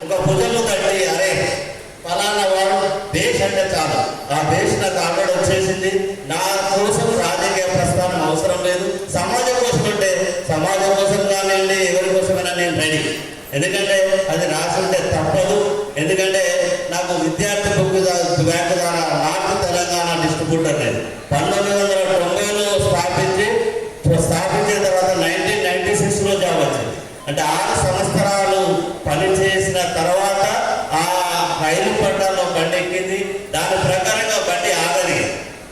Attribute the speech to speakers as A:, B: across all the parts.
A: ఒక భుజము తట్టి అరే ఫలానా వాడు దేశ్ అంటే చాలు. ఆ దేశ్ నాకు ఆల్రెడీ వచ్చేసింది. నా కోసం రాజకీయ ప్రస్థానం అవసరం లేదు. సమాజం కోసం అంటే సమాజం కోసం కానివ్వండి ఎవరి కోసమైనా నేను రెడీ. ఎందుకంటే అది నా అంటే ఆరు సంవత్సరాలు పనిచేసిన తర్వాత ఆ రైలు పట్టాలో బండి ఎక్కింది దాని ప్రకారంగా బండి ఆగది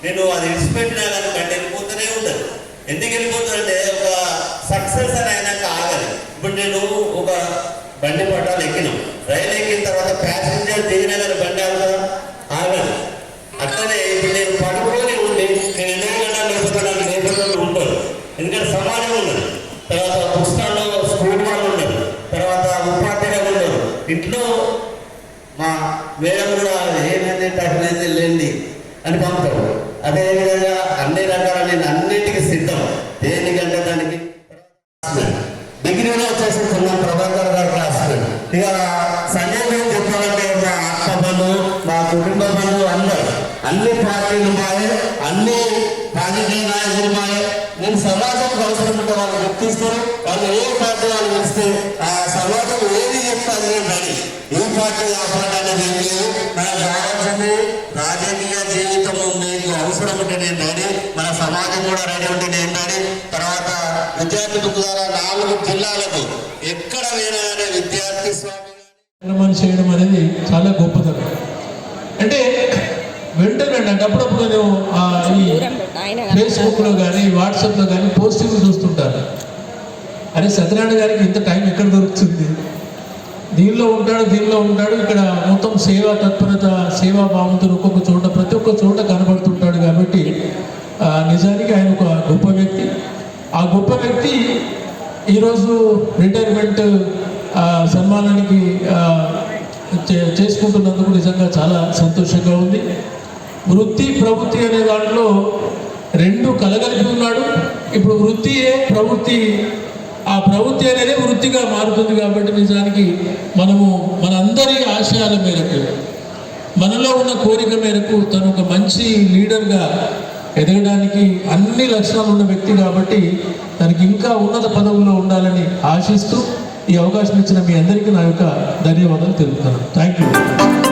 A: నేను అది విడిచిపెట్టినా కానీ బండి వెళ్ళిపోతూనే ఉండదు. ఎందుకు వెళ్ళిపోతుందంటే ఒక సక్సెస్ అని అయినాక ఆగదు ఇప్పుడు నేను ఒక బండి పట్టాలు ఎక్కినాం. రైలు ఎక్కిన తర్వాత ప్యాసింజర్ దిగిన కానీ బండి ఆగదా ఆగదు అట్లనే ఇప్పుడు నేను పడుకొని ఉండి నేను ఎందుకు గంటలు లేకపోతే లేకపోతే ఉంటాను ఎందుకంటే సమాజం ఉన్నది తర్వాత పుస్తకాల్లో స్కూల్ వాళ్ళు ఉన్నారు తర్వాత ఉపాధ్యాయులు ఉన్నారు ఇంట్లో మా మేడం కూడా ఏమైంది అట్లయితే లేండి అని పంపుతారు అదేవిధంగా అన్ని రకాల నేను అన్నింటికి సిద్ధం. దేనికంటే దానికి డిగ్రీలో వచ్చేస్తున్నాం ప్రభాకర్ గారు క్లాస్మేట్ ఇక సంజయ్ గారు చెప్పాలంటే మా అక్క బంధువు మా కుటుంబ బంధువు అందరు అన్ని పార్టీలు మావే అన్ని రాజకీయ నాయకులు మాయే నేను సమాజంకి అవసరం ఉంటే వాళ్ళు గుర్తిస్తారు. వాళ్ళు ఏ పార్టీ వాళ్ళు గెలిస్తే ఆ సమాజం ఏది చెప్తే అది నేను ఏ పార్టీ అవసరం అనేది ఏం లేదు నాకు కావాల్సింది రాజకీయ జీవితం మీకు అవసరం ఉంటే నేను రెడీ. మన సమాజం కూడా రెడీ ఉంటే నేను రెడీ. తర్వాత విద్యార్థి ద్వారా నాలుగు జిల్లాలకు ఎక్కడ పోయినా కానీ విద్యార్థి స్వామి
B: చేయడం అనేది చాలా గొప్పతనం. అంటే వెంటనే అంటే అప్పుడప్పుడు నేను ఈ ఫేస్బుక్లో కానీ వాట్సాప్లో కానీ పోస్టింగ్ చూస్తుంటాను అరే సత్యనారాయణ గారికి ఇంత టైం ఎక్కడ దొరుకుతుంది? దీనిలో ఉంటాడు దీనిలో ఉంటాడు. ఇక్కడ మొత్తం సేవా తత్పరత సేవా భావంతో ఒక్కొక్క చోట ప్రతి ఒక్క చోట కనబడుతుంటాడు కాబట్టి నిజానికి ఆయన ఒక గొప్ప వ్యక్తి. ఆ గొప్ప వ్యక్తి ఈరోజు రిటైర్మెంట్ సన్మానానికి చేసుకుంటున్నందుకు నిజంగా చాలా సంతోషంగా ఉంది. వృత్తి ప్రవృత్తి అనే దాంట్లో రెండు కలగలిపి ఉన్నాడు. ఇప్పుడు వృత్తియే ప్రవృత్తి ఆ ప్రవృత్తి అనేది వృత్తిగా మారుతుంది కాబట్టి నిజానికి మనము మనందరి ఆశయాల మేరకు మనలో ఉన్న కోరిక మేరకు తను ఒక మంచి లీడర్గా ఎదగడానికి అన్ని లక్షణాలు ఉన్న వ్యక్తి కాబట్టి తనకి ఇంకా ఉన్నత పదవుల్లో ఉండాలని ఆశిస్తూ ఈ అవకాశం ఇచ్చిన మీ అందరికీ నా యొక్క ధన్యవాదాలు తెలుపుతాను థ్యాంక్ యూ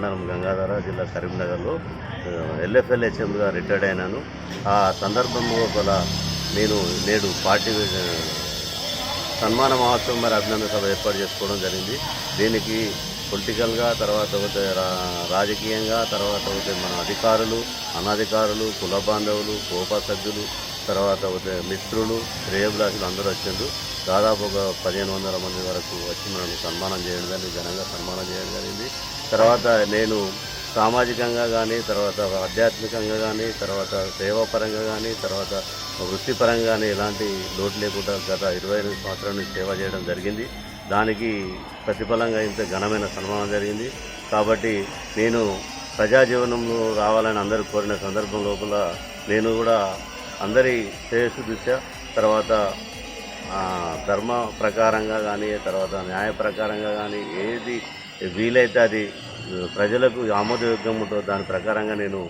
C: మండలం గంగాధర జిల్లా కరీంనగర్లో ఎల్ఎఫ్ఎల్ హెచ్ఎంగా రిటైర్డ్ అయినాను. ఆ సందర్భంలో గల నేను నేడు పార్టీ సన్మాన మహోత్సవం మరి అభినందన సభ ఏర్పాటు చేసుకోవడం జరిగింది. దీనికి పొలిటికల్గా తర్వాత పోతే రా- రాజకీయంగా తర్వాత పోతే మన అధికారులు అనధికారులు కుల బాంధవులు కోపా సభ్యులు తర్వాత పోతే మిత్రులు శ్రేయభిలాషులు అందరూ వచ్చిండ్రు. దాదాపు ఒక పదిహేను వందల మంది వరకు వచ్చి మనల్ని సన్మానం చేయడం జరిగింది ఘనంగా సన్మానం చేయడం జరిగింది. తర్వాత నేను సామాజికంగా కానీ తర్వాత ఆధ్యాత్మికంగా కానీ తర్వాత సేవాపరంగా కానీ తర్వాత వృత్తిపరంగా కానీ ఎలాంటి లోటు లేకుండా గత ఇరవై ఎనిమిది సంవత్సరాల నుంచి సేవ చేయడం జరిగింది. దానికి ప్రతిఫలంగా ఇంత ఘనమైన సన్మానం జరిగింది. కాబట్టి నేను ప్రజా జీవనంలో రావాలని అందరూ కోరిన సందర్భం లోపల నేను కూడా అందరి శ్రేయస్సు దృష్ట్యా తర్వాత ధర్మ ప్రకారంగా కానీ తర్వాత న్యాయ ప్రకారంగా కానీ ఏది వీలైతే అది ప్రజలకు ఆమోదయోగ్యం ఉంటుందో దాని ప్రకారంగా నేను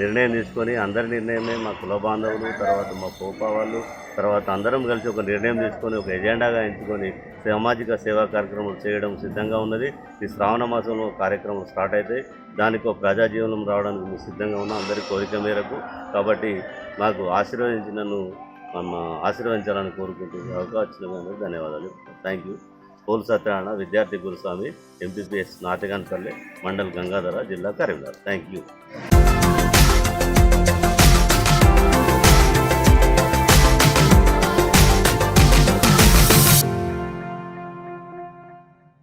C: నిర్ణయం తీసుకొని అందరి నిర్ణయమే మా కుల బాంధవులు తర్వాత మా పోపా వాళ్ళు తర్వాత అందరం కలిసి ఒక నిర్ణయం తీసుకొని ఒక ఎజెండాగా ఎంచుకొని సామాజిక సేవా కార్యక్రమాలు చేయడం సిద్ధంగా ఉన్నది. ఈ శ్రావణ మాసంలో కార్యక్రమం స్టార్ట్ అయితే దానికి ఒక ప్రజాజీవనం రావడానికి మేము సిద్ధంగా ఉన్నాం. అందరి కోరిక మేరకు. కాబట్టి మాకు ఆశీర్వదించి నన్ను ఆశీర్వదించాలని కోరుకుంటూ అవకాశం ధన్యవాదాలు. థ్యాంక్ యూ పోల్ సత్యనారాయణ విద్యార్థి గురుస్వామి ఎంపీపీఎస్ నాటగాన్పల్లి మండల్ గంగాధర జిల్లా కరీంనగర్. Thank you